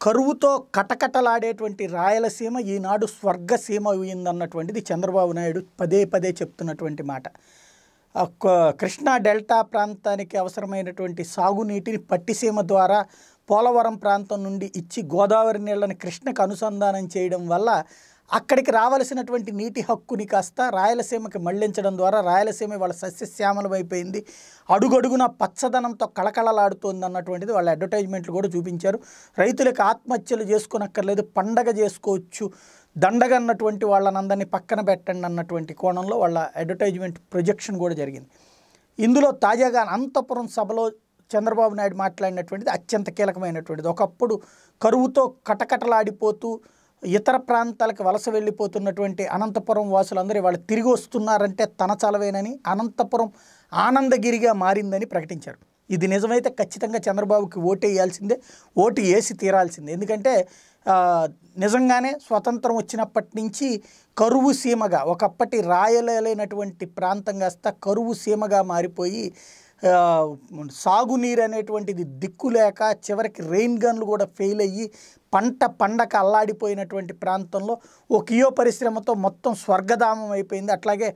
కరువుతో కటకటలాడేటువంటి రాయలసీమ ఈనాడు స్వర్గసీమ అయిందన్నటువంటిది చంద్రబాబు నాయుడు పదే పదే చెప్తున్నటువంటి మాట. కృష్ణా డెల్టా ప్రాంతానికి అవసరమైనటువంటి సాగునీటిని పట్టిసీమ ద్వారా పోలవరం ప్రాంతం నుండి ఇచ్చి గోదావరి నీళ్ళని కృష్ణకు అనుసంధానం చేయడం వల్ల అక్కడికి రావలసినటువంటి నీటి హక్కుని కాస్త రాయలసీమకి మళ్ళించడం ద్వారా రాయలసీమ వాళ్ళ సస్యశ్యామలమైపోయింది అడుగడుగున పచ్చదనంతో కళకళలాడుతోంది అన్నటువంటిది వాళ్ళ అడ్వర్టైజ్మెంట్లు కూడా చూపించారు. రైతులకు ఆత్మహత్యలు చేసుకోనక్కర్లేదు పండగ చేసుకోవచ్చు దండగ అన్నటువంటి వాళ్ళనందరినీ పక్కన పెట్టండి అన్నటువంటి కోణంలో వాళ్ళ అడ్వర్టైజ్మెంట్ ప్రొజెక్షన్ కూడా జరిగింది. ఇందులో తాజాగా అనంతపురం సభలో చంద్రబాబు నాయుడు మాట్లాడినటువంటిది అత్యంత కీలకమైనటువంటిది. ఒకప్పుడు కరువుతో కటకటలాడిపోతూ ఇతర ప్రాంతాలకు వలస వెళ్ళిపోతున్నటువంటి అనంతపురం వాసులందరూ వాళ్ళు తిరిగి వస్తున్నారంటే తన చలవేనని అనంతపురం ఆనందగిరిగా మారిందని ప్రకటించారు. ఇది నిజమైతే ఖచ్చితంగా చంద్రబాబుకి ఓటు వేయాల్సిందే ఓటు వేసి తీరాల్సిందే. ఎందుకంటే నిజంగానే స్వతంత్రం వచ్చినప్పటి నుంచి కరువు సీమగా ఒకప్పటి రాయలేనటువంటి ప్రాంతం కాస్త కరువు సీమగా మారిపోయి సాగునీరు అనేటువంటిది దిక్కు లేక చివరికి రెయిన్ గన్లు కూడా ఫెయిల్ అయ్యి పంట పండక అల్లాడిపోయినటువంటి ప్రాంతంలో ఓ కియో పరిశ్రమతో మొత్తం స్వర్గధామం అయిపోయింది. అట్లాగే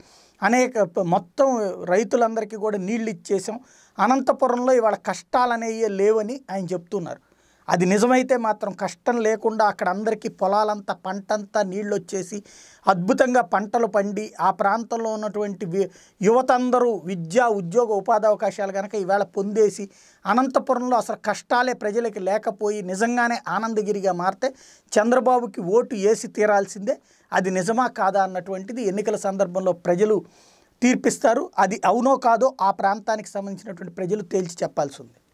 అనేక మొత్తం రైతులందరికీ కూడా నీళ్ళు ఇచ్చేసాం అనంతపురంలో ఇవాళ కష్టాలు అనేవి లేవని ఆయన చెప్తున్నారు. అది నిజమైతే మాత్రం కష్టం లేకుండా అక్కడ అందరికీ పొలాలంతా పంటంతా నీళ్ళు వచ్చేసి అద్భుతంగా పంటలు పండి ఆ ప్రాంతంలో ఉన్నటువంటి యువత అందరూ విద్యా ఉద్యోగ ఉపాధి అవకాశాలు కనుక ఈవేళ పొందేసి అనంతపురంలో అసలు కష్టాలే ప్రజలకి లేకపోయి నిజంగానే ఆనందగిరిగా మారితే చంద్రబాబుకి ఓటు వేసి తీరాల్సిందే. అది నిజమా కాదా అన్నటువంటిది ఎన్నికల సందర్భంలో ప్రజలు తీర్పిస్తారు. అది అవునో కాదో ఆ ప్రాంతానికి సంబంధించినటువంటి ప్రజలు తేల్చి చెప్పాల్సి ఉంది.